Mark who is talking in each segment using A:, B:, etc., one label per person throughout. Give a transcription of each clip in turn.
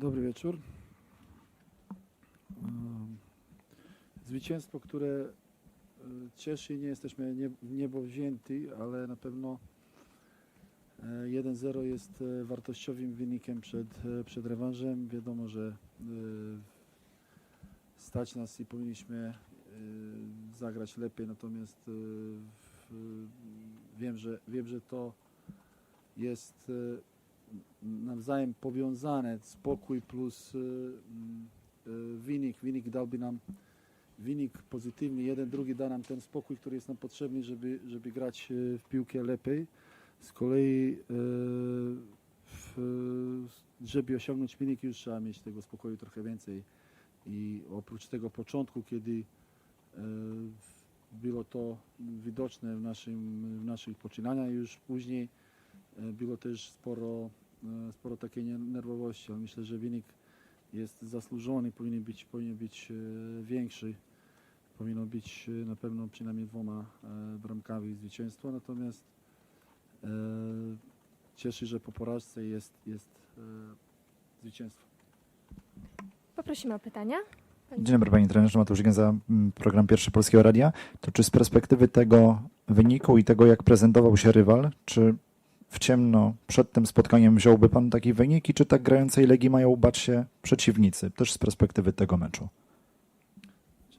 A: Dobry wieczór. Um, Zwycięstwo, które e, cieszy, nie jesteśmy nie- w niebo wzięci, ale na pewno e, 1-0 jest e, wartościowym wynikiem przed, e, przed rewanżem. Wiadomo, że e, stać nas i powinniśmy e, zagrać lepiej, natomiast e, wiem, że, wiem, że to jest e, nawzajem powiązane, spokój plus y, y, wynik. Wynik dałby nam wynik pozytywny, jeden, drugi da nam ten spokój, który jest nam potrzebny, żeby, żeby grać y, w piłkę lepiej. Z kolei, y, w, żeby osiągnąć wynik, już trzeba mieć tego spokoju trochę więcej. I oprócz tego początku, kiedy y, było to widoczne w, naszym, w naszych poczynaniach, już później y, było też sporo e, sporo takiej nerwowości, ale myślę, że wynik jest zasłużony, powinien być, powinien być e, większy. Powinno być e, na pewno przynajmniej dwoma e, bramkami zwycięstwo, natomiast e, cieszy, że po porażce jest, jest e, zwycięstwo.
B: Poprosimy o pytania. Pani-
C: Dzień dobry Panie Trenerze, Mateusz Gęza, mm, program Pierwszy Polskiego Radia. To czy z perspektywy tego wyniku i tego, jak prezentował się rywal, czy w ciemno przed tym spotkaniem wziąłby Pan taki wynik i czy tak grającej Legii mają bać się przeciwnicy, też z perspektywy tego meczu?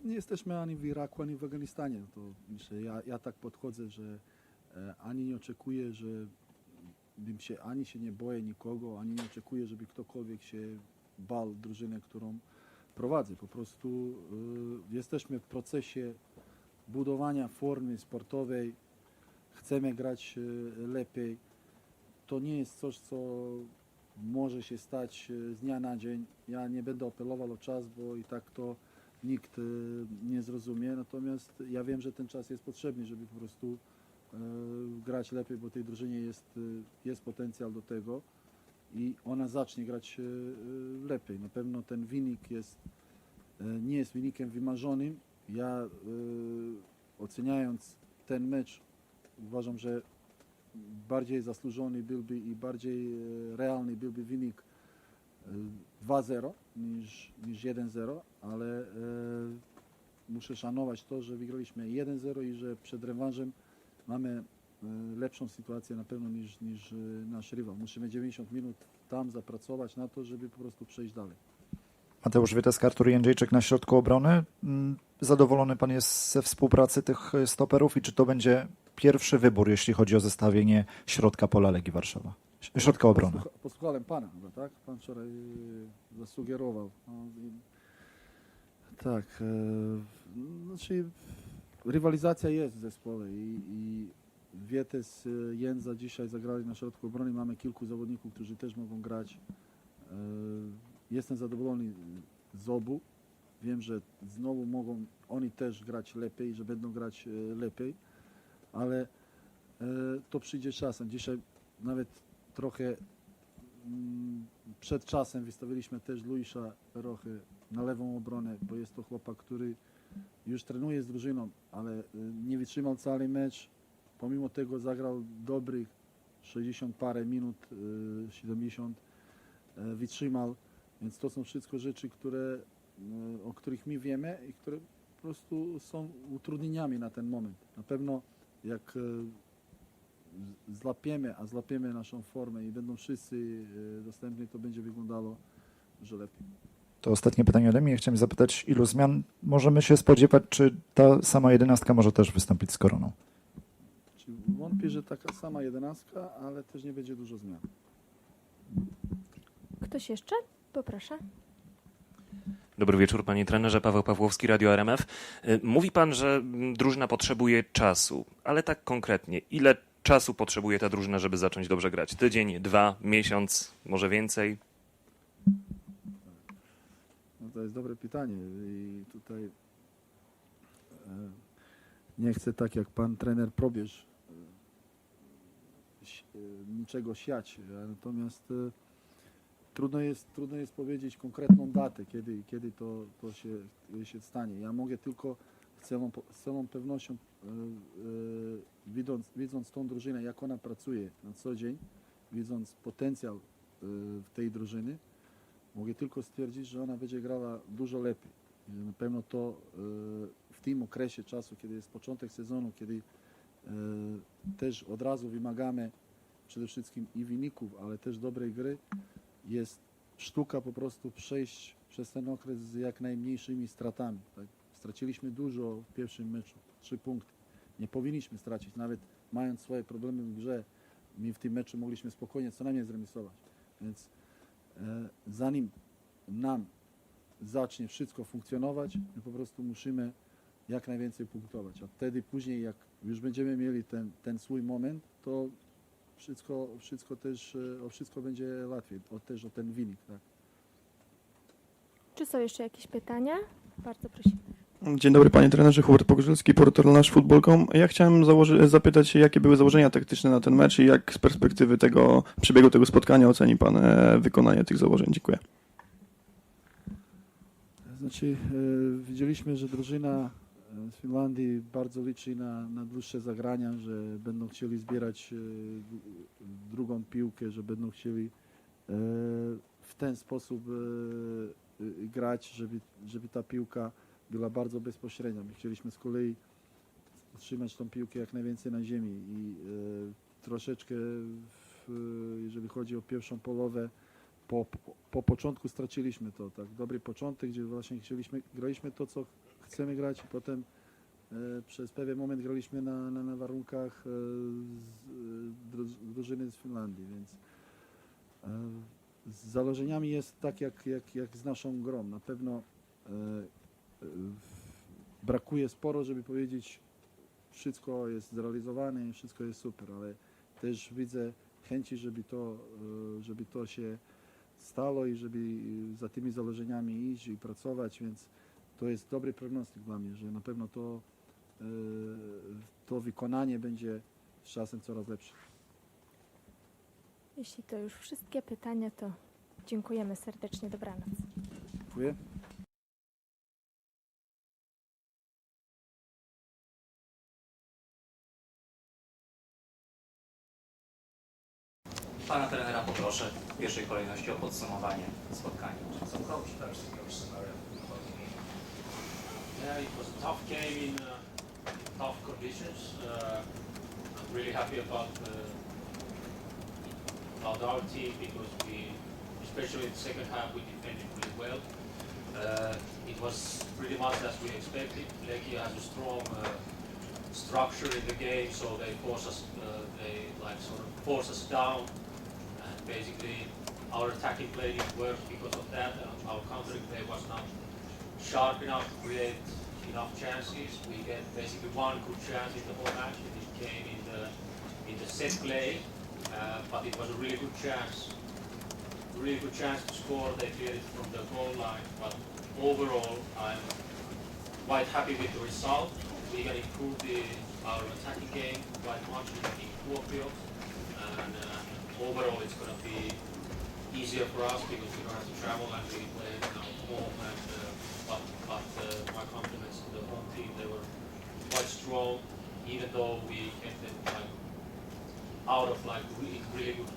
A: Nie jesteśmy ani w Iraku, ani w Afganistanie. To myślę, ja, ja tak podchodzę, że e, ani nie oczekuję, że bym się, ani się nie boję nikogo, ani nie oczekuję, żeby ktokolwiek się bał drużyny, którą prowadzę. Po prostu e, jesteśmy w procesie budowania formy sportowej. Chcemy grać e, lepiej. To nie jest coś, co może się stać e, z dnia na dzień. Ja nie będę apelował o czas, bo i tak to nikt e, nie zrozumie. Natomiast ja wiem, że ten czas jest potrzebny, żeby po prostu e, grać lepiej, bo tej drużynie jest, jest potencjał do tego i ona zacznie grać lepiej. Na pewno ten wynik jest, nie jest wynikiem wymarzonym. Ja oceniając ten mecz uważam, że bardziej zasłużony byłby i bardziej e, realny byłby wynik e, 2-0 niż, niż 1-0, ale e, muszę szanować to, że wygraliśmy 1-0 i że przed rewanżem mamy e, lepszą sytuację na pewno niż, niż e, nasz rywal. Musimy 90 minut tam zapracować na to, żeby po prostu przejść dalej.
C: Mateusz Wieteska, Artur Jędrzejczyk na środku obrony. Mm, Zadowolony Pan jest ze współpracy tych e, stoperów i czy to będzie pierwszy wybór, jeśli chodzi o zestawienie środka pola Legii Warszawa? Środka obrony.
A: Posłucha- Posłuchałem pana chyba, tak? Pan wczoraj e, zasugerował. No, i, tak. E, znaczy, rywalizacja jest w zespole i, i Wietes, e, Jędza dzisiaj zagrali na środku obrony. Mamy kilku zawodników, którzy też mogą grać. E, jestem zadowolony z obu. Wiem, że znowu mogą oni też grać lepiej, że będą grać e, lepiej, ale e, to przyjdzie czasem. Dzisiaj nawet trochę mm, przed czasem wystawiliśmy też Luisza Rochy na lewą obronę, bo jest to chłopak, który już trenuje z drużyną, ale y, nie wytrzymał cały mecz. Pomimo tego zagrał dobrych 60 parę minut, y, 70 y, wytrzymał. Więc to są wszystko rzeczy, które, o których my wiemy i które po prostu są utrudnieniami na ten moment. Na pewno jak z- złapiemy, a złapiemy naszą formę i będą wszyscy e, dostępni, to będzie wyglądało dużo lepiej.
C: To ostatnie pytanie ode mnie. Chciałem zapytać, ilu zmian możemy się spodziewać, czy ta sama jedenastka może też wystąpić z koroną?
A: Wątpię, że taka sama jedenastka, ale też nie będzie dużo zmian.
B: Ktoś jeszcze? Poproszę.
D: Dobry wieczór, panie trenerze. Paweł Pawłowski, Radio RMF. Y, Mówi pan, że drużyna potrzebuje czasu, ale tak konkretnie, ile czasu potrzebuje ta drużyna, żeby zacząć dobrze grać? Tydzień, dwa, miesiąc, może więcej?
A: No to jest dobre pytanie i tutaj e, nie chcę tak jak pan trener probierz e, e, niczego siać, natomiast trudno jest, trudno jest powiedzieć konkretną datę, kiedy, kiedy to, to się, się stanie. Ja mogę tylko z całą, z całą pewnością, e, e, widząc, widząc tą drużynę, jak ona pracuje na co dzień, widząc potencjał e, w tej drużyny, Mogę tylko stwierdzić, że ona będzie grała dużo lepiej. I na pewno to e, w tym okresie czasu, kiedy jest początek sezonu, kiedy e, też od razu wymagamy przede wszystkim i wyników, ale też dobrej gry, jest sztuka po prostu przejść przez ten okres z jak najmniejszymi stratami. Tak? Straciliśmy dużo w pierwszym meczu, trzy punkty. Nie powinniśmy stracić, nawet mając swoje problemy w grze. My w tym meczu mogliśmy spokojnie co najmniej zremisować. Więc e, zanim nam zacznie wszystko funkcjonować, my po prostu musimy jak najwięcej punktować. A wtedy później, jak już będziemy mieli ten, ten swój moment, to wszystko, wszystko też, e, o wszystko będzie łatwiej, o, też o ten wynik. Tak.
B: Czy są jeszcze jakieś pytania? Bardzo prosimy.
E: Dzień dobry panie trenerze, Hubert Pogorzelski, portal nasz futbol.com. Ja chciałem założy, zapytać się, jakie były założenia taktyczne na ten mecz i jak z perspektywy tego przebiegu tego spotkania oceni pan e, wykonanie tych założeń. Dziękuję.
A: Znaczy, e, widzieliśmy, że drużyna z Finlandii bardzo liczy na, na dłuższe zagrania, że będą chcieli zbierać e, drugą piłkę, że będą chcieli e, w ten sposób e, grać, żeby, żeby ta piłka była bardzo bezpośrednia. My chcieliśmy z kolei trzymać tą piłkę jak najwięcej na ziemi i troszeczkę, w, jeżeli chodzi o pierwszą połowę, po, po, po początku straciliśmy to, tak, dobry początek, gdzie właśnie chcieliśmy, graliśmy to, co chcemy grać i potem e, przez pewien moment graliśmy na, na, na warunkach e, z, e, dru- drużyny z Finlandii, więc z założeniami jest tak, jak, jak, jak z naszą grą. Na pewno brakuje sporo, żeby powiedzieć, wszystko jest zrealizowane i wszystko jest super, ale też widzę chęci, żeby to, żeby to się stało i żeby za tymi założeniami iść i pracować, więc to jest dobry prognostyk dla mnie, że na pewno to, e, to wykonanie będzie z czasem coraz lepsze.
B: Jeśli to już wszystkie pytania, to dziękujemy serdecznie. Dobranoc.
A: Dziękuję.
F: Pana trenera poproszę w pierwszej kolejności o podsumowanie spotkania.
G: Coach Samaria. Yeah, it was a tough game in uh, tough conditions. Uh, I'm really happy about uh, about our team because we, especially in the second half, we defended really well. Uh, it was pretty much as we expected. Legia has a strong uh, structure in the game, so they force us, they like sort of force us down, and basically our attacking play didn't work because of that. and Our countering play was not sharp enough to create enough chances. We get basically one good chance in the whole match, it came in the in the set play. Uh, but it was a really good chance, really good chance to score. They cleared it from the goal line, but overall, I'm quite happy with the result. We can improve the, our attacking game quite much in the Kuopio, and uh, overall, it's going to be easier for us because we don't have to travel and we play know, home. And uh, but but uh, my compliments to the home team. They were quite strong, even though we kept them like out of like really really good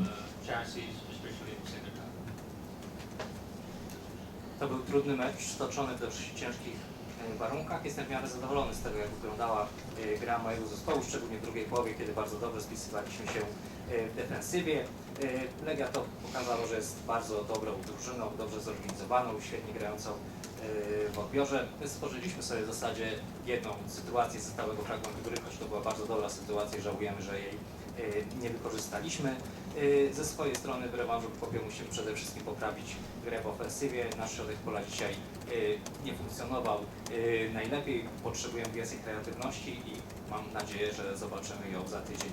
G: uh, chances, especially in the second half.
F: To był trudny mecz, stoczony w dość ciężkich e, warunkach. Jestem w miarę zadowolony z tego, jak wyglądała e, gra mojego zespołu, szczególnie w drugiej połowie, kiedy bardzo dobrze spisywaliśmy się w defensywie. E, Legia to pokazało, że jest bardzo dobrą drużyną, dobrze zorganizowaną, świetnie grającą e, w odbiorze. My stworzyliśmy sobie w zasadzie jedną sytuację ze stałego fragmentu gry, choć to była bardzo dobra sytuacja i żałujemy, że jej e, nie wykorzystaliśmy. E, Ze swojej strony w rewanżu Kuopio musimy przede wszystkim poprawić grę w ofensywie. Nasz środek pola dzisiaj nie funkcjonował najlepiej. Potrzebujemy więcej kreatywności i mam nadzieję, że zobaczymy ją za tydzień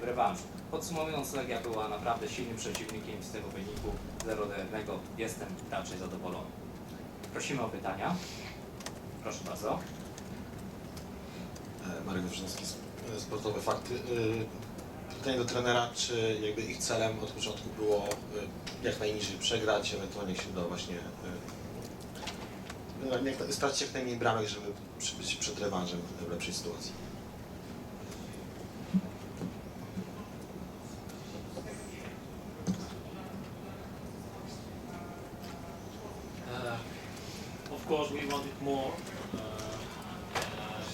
F: w rewanżu. Podsumowując, Legia była naprawdę silnym przeciwnikiem z tego wyniku 0 do 1 jestem raczej zadowolony. Prosimy o pytania. Proszę bardzo.
H: E, Marek Wrzynski, sp- Sportowe Fakty. Pytanie do trenera, czy jakby ich celem od początku było jak najniżej przegrać, ewentualnie się uda właśnie no, stracić jak najmniej bramek, żeby być przed rewanżem w lepszej sytuacji.
G: Course, we wanted more, uh, uh,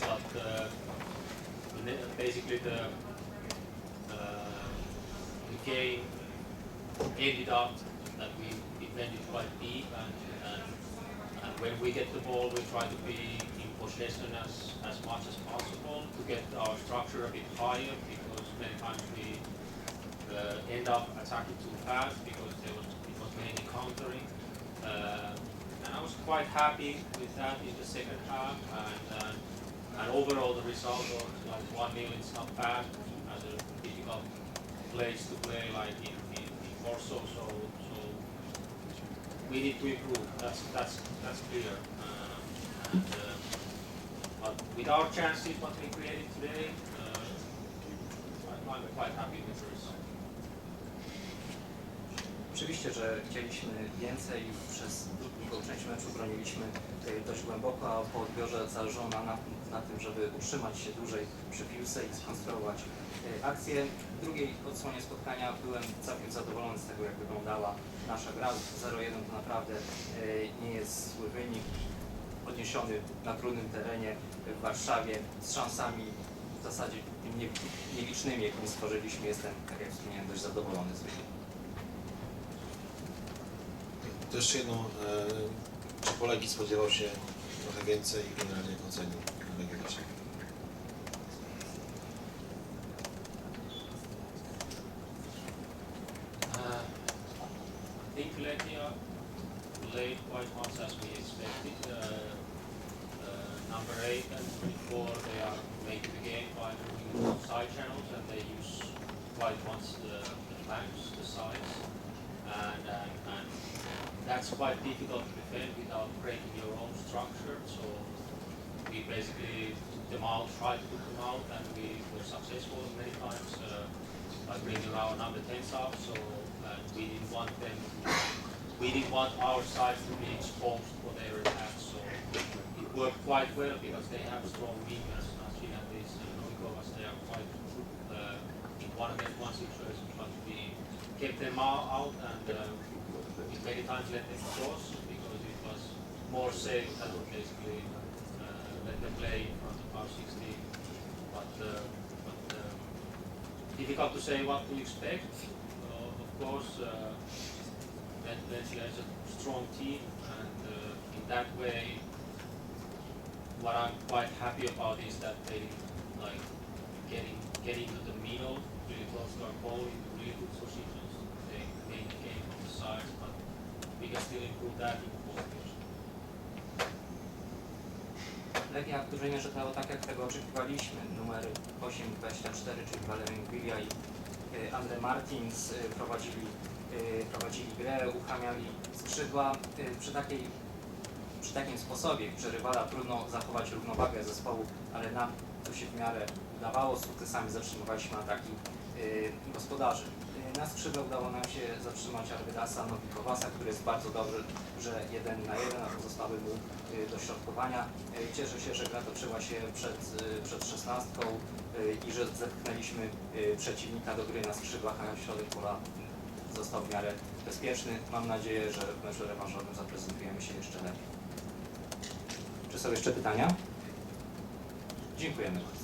G: but uh, basically the uh, the game ended up that we defended quite deep, and, and, and when we get the ball, we try to be in possession as, as much as possible to get our structure a bit higher, because many times we uh, end up attacking too fast because there was, it was mainly countering. Uh, and I was quite happy with that in the second half, and, and, and overall the result of like one nil is not bad as a difficult place to play like in, in, in Warsaw. So, so we need to improve. That's that's that's clear. Uh, and, uh, but with our chances, what we created today, uh, I'm quite happy with the result.
F: Oczywiście, że chcieliśmy więcej i przez drugą część meczu broniliśmy e, dość głęboko, a po odbiorze zależało nam na, na tym, żeby utrzymać się dłużej przy piłce i skonstruować e, akcję. W drugiej odsłonie spotkania byłem całkiem zadowolony z tego, jak wyglądała nasza gra. 0-1 to naprawdę e, nie jest zły wynik. Odniesiony na trudnym terenie w Warszawie z szansami w zasadzie nie, nielicznymi, jakimi stworzyliśmy. Jestem, tak jak wspomniałem, dość zadowolony z wyniku.
H: E, czy spodziewał się trochę więcej i generalnie jak ocenił?
G: Uh, I think Legia played quite much as we expected. Uh, uh, number eight and four, they are making the game by moving side channels and they use quite much the, the flanks, the sides. And, and, and that's quite difficult to defend without breaking your own structure. So we basically took them out, tried to put them out, and we were successful many times uh, by bringing our number 10s out. So uh, we didn't want them, we didn't want our side to be exposed for their attacks. So it worked quite well because they have strong wingers, Nashin and this and Novikovas. They are quite good uh, in one against one situation, but we kept them out, out and uh, many times let them cross because it was more safe than basically uh, let them play in front of our 16. But, uh, but um, difficult to say what to expect. Uh, of course, uh, is a strong team, and uh, in that way, what I'm quite happy about is that they like getting getting to the middle, really close to our goal in really good positions. They made the game from the sides, but we can still improve that in both games.
F: Legia w dużej mierze grała tak, jak tego oczekiwaliśmy. Numery 8, 24, czyli Valery Gwilia i y, Andre Martins y, prowadzili, y, prowadzili grę, uruchamiali skrzydła. Przy, takiej, przy takim sposobie, przy rywala trudno zachować równowagę zespołu, ale nam to się w miarę udawało. Sukcesami zatrzymywaliśmy ataki gospodarzy. Y, Na skrzydle udało nam się zatrzymać Arvidasa Nowikowasa, który jest bardzo dobry, że jeden na jeden, a pozostały mu y, do środkowania. Y, Cieszę się, że gra toczyła się przed, y, przed szesnastką y, i że zepchnęliśmy y, przeciwnika do gry na skrzydłach, a środek pola y, został w miarę bezpieczny. Mam nadzieję, że w meczu rewanżowym zaprezentujemy się jeszcze lepiej. Czy są jeszcze pytania? Dziękujemy bardzo.